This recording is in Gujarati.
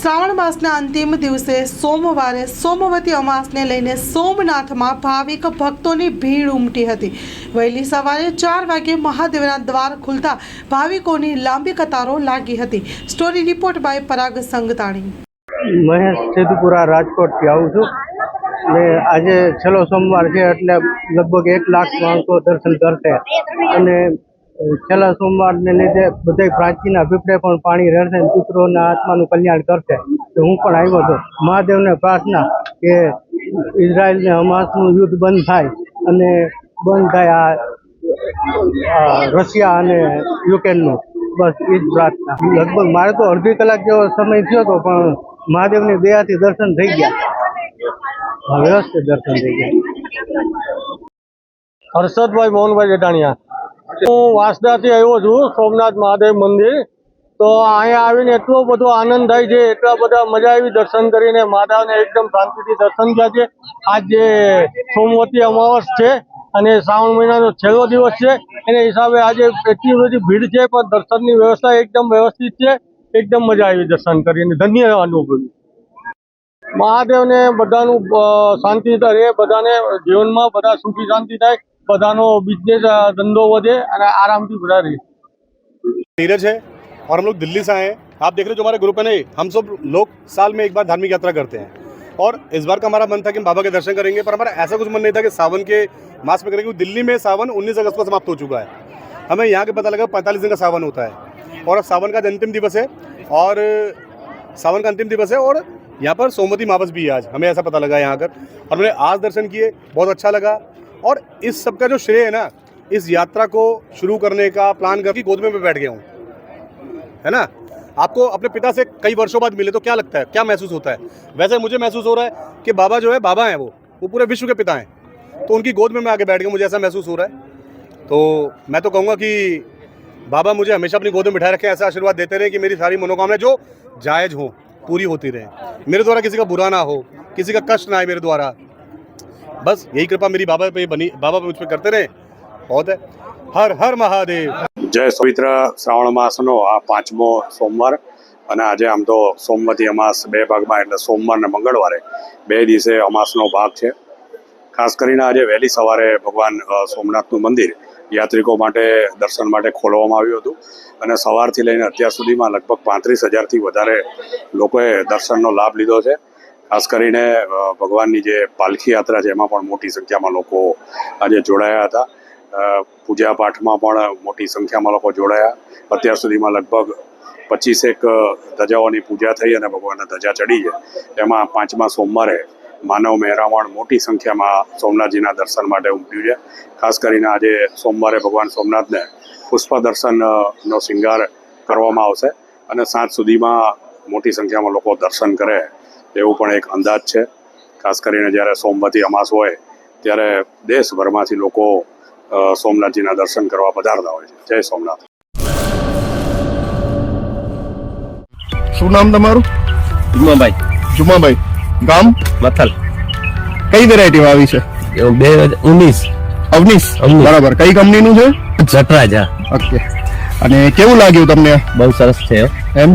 શ્રાવણ માસના અંતિમ દિવસે સોમવારે સોમવતી અમાસને લઈને સોમનાથમાં ભાવિક ભક્તોની ભીડ ઉમટી હતી. વહેલી સવારે ચાર વાગે મહાદેવના દ્વાર ખુલતા ભાવિકોની લાંબી કતારો લાગી હતી. Story report by Parag Sangtani. Mahesh Setupura રાજકોટથી આવું છું. ને આજે છેલ્લો સોમવાર છે એટલે લગભગ એક લાખ માણસો દર્શન કરશે. અને છેલ્લા સોમવારને લીધે બધે પ્રાચીના અભિપ્રાય પણ પાણી રહેશે અને પિતૃઓના આત્માનું કલ્યાણ કરશે. તો હું પણ આવ્યો હતો મહાદેવને પ્રાર્થના કે ઇઝરાયલને હમાસનું યુદ્ધ બંધ થાય અને બંધ થાય આ રશિયા અને યુક્રેનનું. બસ એ જ પ્રાર્થના. લગભગ મારે તો અડધી કલાક જેવો સમય થયો હતો, પણ મહાદેવની દયાથી દર્શન થઈ ગયા. વ્યવસ્થિત દર્શન થઈ ગયા. હર્ષદભાઈ મોહનભાઈ જેટાણીયા હું વાસદાથી આવ્યો છું, સોમનાથ મહાદેવ મંદિર. તો અહીંયા આવીને એટલો બધો આનંદ થાય છે, એટલા બધા મજા આવી દર્શન કરીને માતાને એકદમ શાંતિથી દર્શન થયા છે. આજે સોમવતી અમાવસ છે અને શ્રાવણ મહિનાનો છેલ્લો દિવસ છે, એના હિસાબે આજે એટલી બધી ભીડ છે, પણ દર્શનની વ્યવસ્થા એકદમ વ્યવસ્થિત છે. એકદમ મજા આવી દર્શન કરીને. ધન્ય અનુભવ્યું મહાદેવને બધાનું શાંતિ રહે બધાને જીવનમાં બધા સુખી શાંતિ થાય. બધાનો બિઝનેસ ધંધો વધે અને આરામથી બધા રહે नीरज है और हम लोग दिल्ली से आए हैं आप देख रहे हो जो हमारे ग्रुप है नहीं हम सब लोग साल में एक बार धार्मिक यात्रा करते हैं और इस बार का हमारा मन था कि हम बाबा के दर्शन करेंगे पर हमारा ऐसा कुछ मन नहीं था कि सावन के मास में करेंगे क्योंकि दिल्ली में सावन 19 अगस्त को समाप्त हो चुका है हमें यहाँ के पता लगा पैंतालीस दिन का सावन होता है और अब सावन का अंतिम दिवस है और सावन का अंतिम दिवस है और यहाँ पर सोमवती मावस भी है आज हमें ऐसा पता लगा यहाँ आकर और हमने आज दर्शन किए बहुत अच्छा लगा और इस सब का जो श्रेय है ना, इस यात्रा को शुरू करने का प्लान करके गोद में बैठ गया हूँ। है ना? आपको अपने पिता से कई वर्षों बाद मिले तो क्या लगता है? क्या महसूस होता है? वैसे मुझे महसूस हो रहा है कि बाबा जो है, बाबा हैं वो। वो पूरे विश्व के पिता हैं। तो उनकी गोद में मैं आके बैठ गया मुझे ऐसा महसूस हो रहा है। तो मैं तो कहूँगा कि बाबा मुझे हमेशा अपनी गोद में बिठाए रखें, ऐसा आशीर्वाद देते रहे कि मेरी सारी मनोकामनाएँ जो जायज़ हो, पूरी होती रहे। मेरे द्वारा किसी का बुरा ना हो, किसी का कष्ट ना आए मेरे द्वारा। बस यही कृपा मेरी बाबा पे बनी बाबा पे मुझ पर करते रहे बहुत है हर हर महादेव જય પવિત્ર શ્રાવણ માસનો આ પાંચમો સોમવાર અને આજે આમ તો સોમવતી અમાસ બે ભાગમાં એટલે સોમવાર ને મંગળવારે બે દિવસે અમાસનો ભાગ છે ખાસ કરીને આજે વહેલી સવારે ભગવાન અ, સોમનાથનું મંદિર યાત્રિકો માટે દર્શન માટે ખોલવામાં આવ્યું હતું અને સવારથી લઈને અત્યાર સુધીમાં લગભગ પાંત્રીસ હજારથી વધારે લોકોએ દર્શનનો લાભ લીધો છે ખાસ કરીને ભગવાનની જે પાલખી યાત્રા છે, એમાં પણ મોટી સંખ્યામાં લોકો આજે જોડાયા હતા. પૂજા પાઠમાં પણ મોટી સંખ્યામાં લોકો જોડાયા. અત્યાર સુધીમાં લગભગ પચીસેક ધજાઓની પૂજા થઈ અને ભગવાનના ધજા ચડી છે. એમાં પાંચમા સોમવારે માનવ મહેરામણ મોટી સંખ્યામાં સોમનાથજીના દર્શન માટે ઉમટ્યું છે. ખાસ કરીને આજે સોમવારે ભગવાન સોમનાથને પુષ્પ દર્શનનો શૃંગાર કરવામાં આવશે અને સાંજ સુધીમાં મોટી સંખ્યામાં લોકો દર્શન કરે. એવું પણ એક અંદાજ છે. ખાસ કરીને જ્યારે સોમવતી અમાસ હોય ત્યારે દેશભરમાંથી લોકો સોમનાથજીના દર્શન કરવા પધારતા હોય છે. જય સોમનાથ. શું નામ તમારું? જુમાભાઈ. જુમાભાઈ. ગામ? મથલ. કઈ વેરાયટી આવી છે? એવું બે હજાર ઉન્નીસ અવનીસ અવનીશ. બરાબર. કઈ કંપનીનું છે? જટરાજા. ઓકે. અને કેવું લાગ્યું તમને? બહુ સરસ છે. એમ?